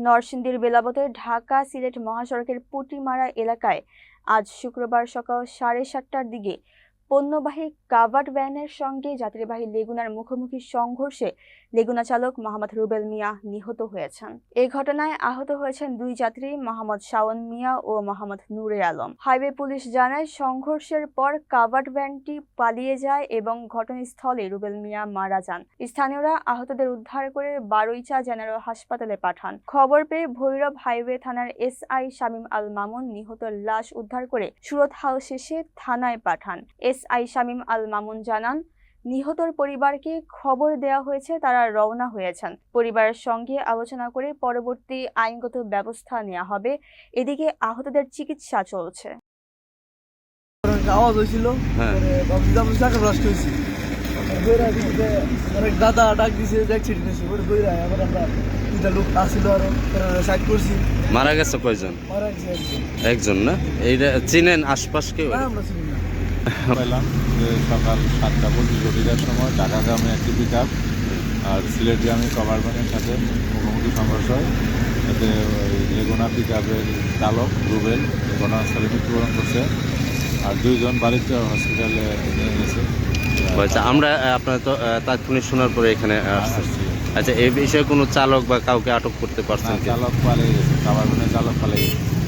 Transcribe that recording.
নরসিংদীর বেলাবতের ঢাকা সিলেট মহাসড়কের পুটিমারা এলাকায় আজ শুক্রবার সকাল সাড়ে সাতটার দিকে পণ্যবাহী কাভার্ড ভ্যানের সঙ্গে যাত্রীবাহী লেগুনার মুখোমুখি সংঘর্ষে লেগুনা চালক মোহাম্মদ রুবেল মিয়া নিহত হয়েছেন। এই ঘটনায় আহত হয়েছেন দুই যাত্রী, মোহাম্মদ শাওন মিয়া ও মোহাম্মদ নূরে আলম। হাইওয়ে পুলিশ জানায়, সংঘর্ষের পর কাভার্ড ভ্যানটি পালিয়ে যায় এবং ঘটনাস্থলে রুবেল মিয়া মারা যান। স্থানীয়রা আহতদের উদ্ধার করে বারুইচা জেনারেল হাসপাতালে পাঠান। খবর পেয়ে ভৈরব হাইওয়ে থানার এসআই শামীম আল মামুন নিহত লাশ উদ্ধার করে সুরত হাল শেষে থানায় পাঠান। এসআই শামীম আল মামুন জানান নিহতর পরিবারকে খবর দেওয়া হয়েছে তারা রওনা হয়েছেন। পরিবারের সঙ্গে আলোচনা করে পরবর্তী আইনগত ব্যবস্থা নেওয়া হবে। এদিকে আহতদের চিকিৎসা চলছে। আওয়াজ হয়েছিল হ্যাঁ। পরে ভাবছি যে আমরা চাকা ব্লাস্ট হয়েছি দৌড়া দিতে অনেক দাদা ডাক দিছে অ্যাক্সিডেন্ট হয়েছে ওটা দৌড়া আবার আমরা দুইটা লোক আসছিল আরও সাইড করছি। মারা গেছে কয়জন? মারা গেছে একজন। না? এইটা চিনেন আশপাশ কেউ? আমরা চিনি না। পেলাম যে সকাল সাতটা পঁচিশ ঘটিকার সময় ঢাকাগামী একটি পিক আপ আর সিলেটগামী কভারম্যানের সাথে মুখোমুখি সংঘর্ষ হয়। এতে ওই লেগুনা পিক আপের চালক রুবেল ঘটনাস্থলে মৃত্যুবরণ করছে আর দুইজন বাড়িতে হসপিটালে নিয়ে গেছে। আচ্ছা আমরা আপনার তো তাৎক্ষণিক শোনার পরে এখানে আসছি। আসছি। আচ্ছা এই বিষয়ে কোনো চালক বা কাউকে আটক করতে না, পারছেন চালক পালিয়ে গেছে কভারম্যানের চালক পালিয়ে গেছে।